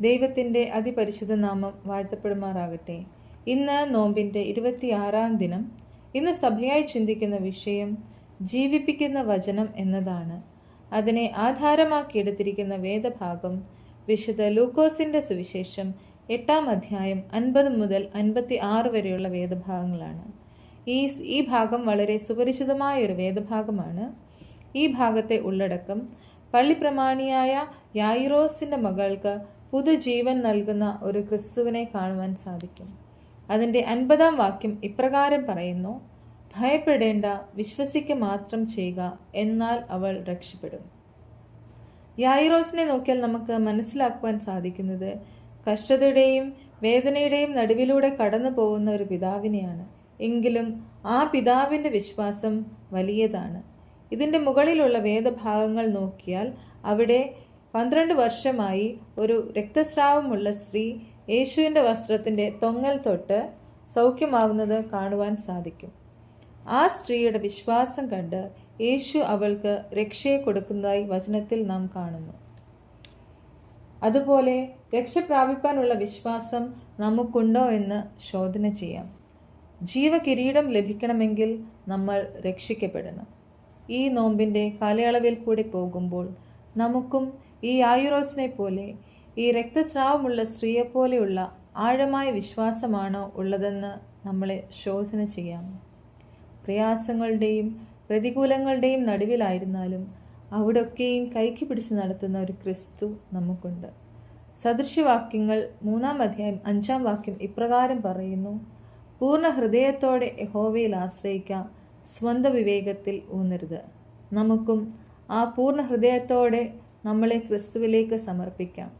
ദൈവത്തിന്റെ അതിപരിശുദ്ധ നാമം വാഴ്ത്തപ്പെടുമാറാകട്ടെ. ഇന്ന് നോമ്പിന്റെ ഇരുപത്തിയാറാം ദിനം. ഇന്ന് സഭയായി ചിന്തിക്കുന്ന വിഷയം ജീവിപ്പിക്കുന്ന വചനം എന്നതാണ്. അതിനെ ആധാരമാക്കിയെടുത്തിരിക്കുന്ന വേദഭാഗം വിശുദ്ധ ലൂക്കോസിന്റെ സുവിശേഷം എട്ടാം അധ്യായം അൻപത് മുതൽ അൻപത്തി ആറ് വരെയുള്ള വേദഭാഗങ്ങളാണ്. ഈ ഈ ഭാഗം വളരെ സുപരിചിതമായ ഒരു വേദഭാഗമാണ്. ഈ ഭാഗത്തെ ഉള്ളടക്കം പള്ളിപ്രമാണിയായ യായിറോസിന്റെ മകൾക്ക് പുതുജീവൻ നൽകുന്ന ഒരു ക്രിസ്തുവിനെ കാണുവാൻ സാധിക്കും. അതിന്റെ അൻപതാം വാക്യം ഇപ്രകാരം പറയുന്നു ഭയപ്പെടേണ്ട വിശ്വസിക്കുക മാത്രം ചെയ്യുക എന്നാൽ അവൾ രക്ഷപ്പെടും. യായിറോസിനെ നോക്കിയാൽ നമുക്ക് മനസ്സിലാക്കുവാൻ സാധിക്കുന്നത് കഷ്ടതയുടെയും വേദനയുടെയും നടുവിലൂടെ കടന്നു പോകുന്ന ഒരു പിതാവിനെയാണ്. എങ്കിലും ആ പിതാവിന്റെ വിശ്വാസം വലിയതാണ്. ഇതിന്റെ മുകളിലുള്ള വേദഭാഗങ്ങൾ നോക്കിയാൽ അവിടെ പന്ത്രണ്ട് വർഷമായി ഒരു രക്തസ്രാവമുള്ള സ്ത്രീ യേശുവിന്റെ വസ്ത്രത്തിന്റെ തൊങ്ങൽ തൊട്ട് സൗഖ്യമാകുന്നത് കാണുവാൻ സാധിക്കും. ആ സ്ത്രീയുടെ വിശ്വാസം കണ്ട് യേശു അവൾക്ക് രക്ഷയെ കൊടുക്കുന്നതായി വചനത്തിൽ നാം കാണുന്നു. അതുപോലെ രക്ഷ പ്രാപിപ്പാനുള്ള വിശ്വാസം നമുക്കുണ്ടോ എന്ന് ശോധന ചെയ്യാം. ജീവകിരീടം ലഭിക്കണമെങ്കിൽ നമ്മൾ രക്ഷിക്കപ്പെടണം. ഈ നോമ്പിന്റെ കാലയളവിൽ കൂടി പോകുമ്പോൾ നമുക്കും ഈ ആയുറോസിനെ പോലെ ഈ രക്തസ്രാവമുള്ള സ്ത്രീയെപ്പോലെയുള്ള ആഴമായ വിശ്വാസമാണോ ഉള്ളതെന്ന് നമ്മളെ ശോധന ചെയ്യാം. പ്രയാസങ്ങളുടെയും പ്രതികൂലങ്ങളുടെയും നടുവിലായിരുന്നാലും അവിടൊക്കെയും കൈക്ക് പിടിച്ച് നടത്തുന്ന ഒരു ക്രിസ്തു നമുക്കുണ്ട്. സദൃശ്യവാക്യങ്ങൾ മൂന്നാം അധ്യായം അഞ്ചാം വാക്യം ഇപ്രകാരം പറയുന്നു പൂർണ ഹൃദയത്തോടെ യഹോവയിൽ ആശ്രയിക്കാം സ്വന്തം വിവേകത്തിൽ ഊന്നരുത്. നമുക്കും ആ പൂർണ ഹൃദയത്തോടെ നമ്മളെ ക്രിസ്തുവിലേക്ക് സമർപ്പിക്കാം.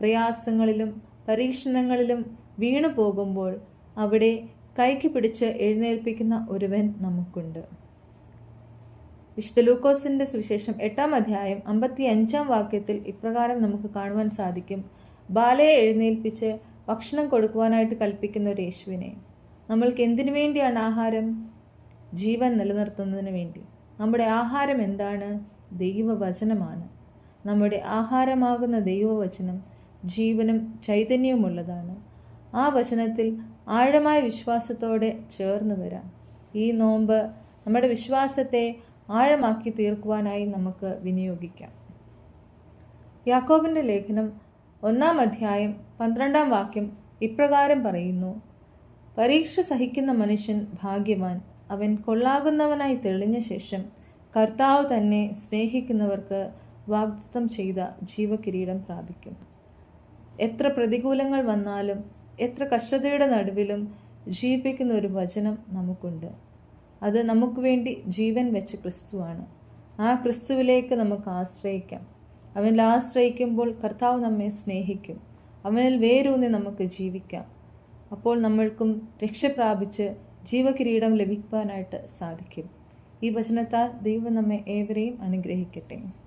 പ്രയാസങ്ങളിലും പരീക്ഷണങ്ങളിലും വീണു പോകുമ്പോൾ അവിടെ കൈക്ക് പിടിച്ച് എഴുന്നേൽപ്പിക്കുന്ന ഒരുവൻ നമുക്കുണ്ട്. വിശുദ്ധ ലൂക്കോസിന്റെ സുവിശേഷം എട്ടാം അധ്യായം അമ്പത്തി അഞ്ചാം വാക്യത്തിൽ ഇപ്രകാരം നമുക്ക് കാണുവാൻ സാധിക്കും. ബാലയെ എഴുന്നേൽപ്പിച്ച് ഭക്ഷണം കൊടുക്കുവാനായിട്ട് കൽപ്പിക്കുന്ന ഒരു യേശുവിനെ. നമ്മൾക്ക് എന്തിനു വേണ്ടിയാണ് ആഹാരം? ജീവൻ നിലനിർത്തുന്നതിന് വേണ്ടി. നമ്മുടെ ആഹാരം എന്താണ്? ദൈവവചനമാണ്. നമ്മുടെ ആഹാരമാകുന്ന ദൈവവചനം ജീവനും ചൈതന്യവുമുള്ളതാണ്. ആ വചനത്തിൽ ആഴമായ വിശ്വാസത്തോടെ ചേർന്ന് വരാം. ഈ നോമ്പ് നമ്മുടെ വിശ്വാസത്തെ ആഴമാക്കി തീർക്കുവാനായി നമുക്ക് വിനിയോഗിക്കാം. യാക്കോബിന്റെ ലേഖനം ഒന്നാം അധ്യായം പന്ത്രണ്ടാം വാക്യം ഇപ്രകാരം പറയുന്നു പരീക്ഷ സഹിക്കുന്ന മനുഷ്യൻ ഭാഗ്യവാൻ അവൻ കൊള്ളാകുന്നവനായി തെളിഞ്ഞ ശേഷം കർത്താവ് തന്നെ സ്നേഹിക്കുന്നവർക്ക് വാഗ്ദത്തം ചെയ്ത ജീവകിരീടം പ്രാപിക്കും. എത്ര പ്രതികൂലങ്ങൾ വന്നാലും എത്ര കഷ്ടതയുടെ നടുവിലും ജീവിപ്പിക്കുന്ന ഒരു വചനം നമുക്കുണ്ട്. അത് നമുക്ക് വേണ്ടി ജീവൻ വെച്ച ക്രിസ്തുവാണ്. ആ ക്രിസ്തുവിലേക്ക് നമുക്ക് ആശ്രയിക്കാം. അവനിൽ ആശ്രയിക്കുമ്പോൾ കർത്താവ് നമ്മെ സ്നേഹിക്കും. അവനിൽ വേരൂന്നി നമുക്ക് ജീവിക്കാം. അപ്പോൾ നമ്മൾക്കും രക്ഷ പ്രാപിച്ച് ജീവകിരീടം ലഭിക്കാനായിട്ട് സാധിക്കും. ഈ വചനത്താൽ ദൈവം നമ്മെ ഏവരെയും അനുഗ്രഹിക്കട്ടെ.